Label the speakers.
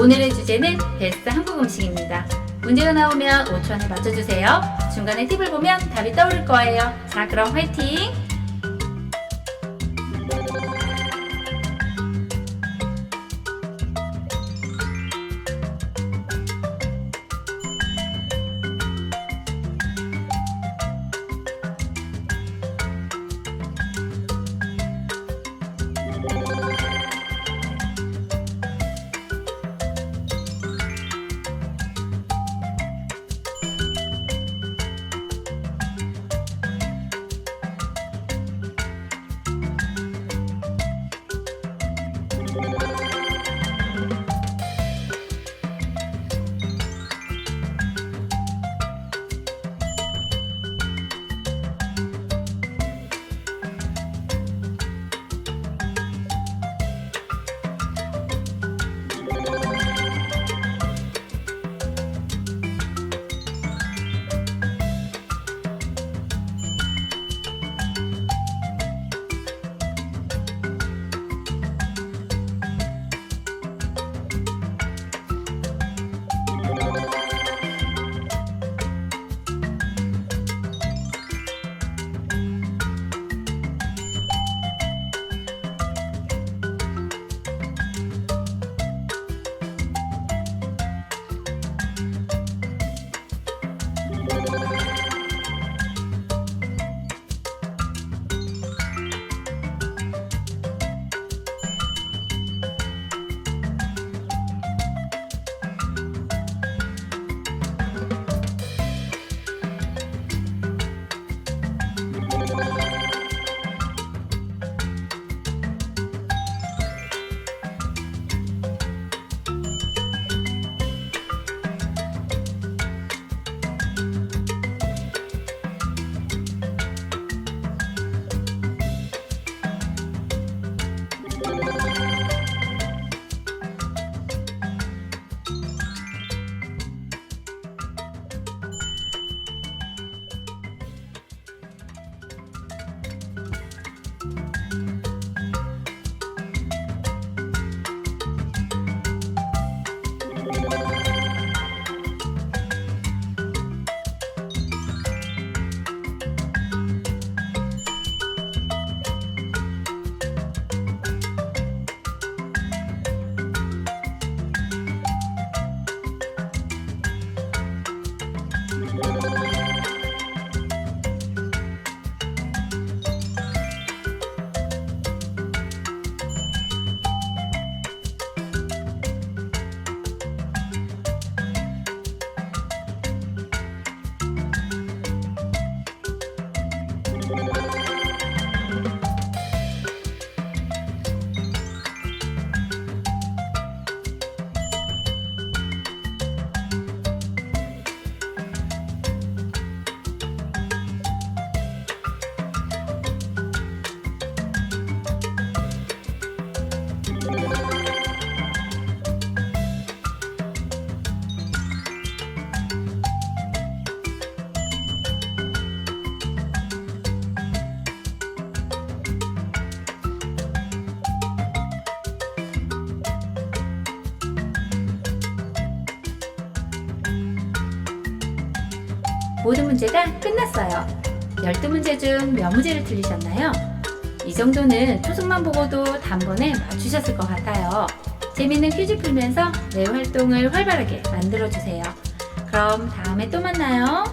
Speaker 1: 오늘의 주제는 베스트 한국 음식입니다. 문제가 나오면 5초 안에 맞춰주세요. 중간에 팁을 보면 답이 떠오를 거예요. 자, 그럼 화이팅! 모든 문제가 끝났어요. 12문제 중 몇 문제를 틀리셨나요? 이 정도는 초성만 보고도 단번에 맞추셨을 것 같아요. 재밌는 퀴즈 풀면서 내 활동을 활발하게 만들어주세요. 그럼 다음에 또 만나요.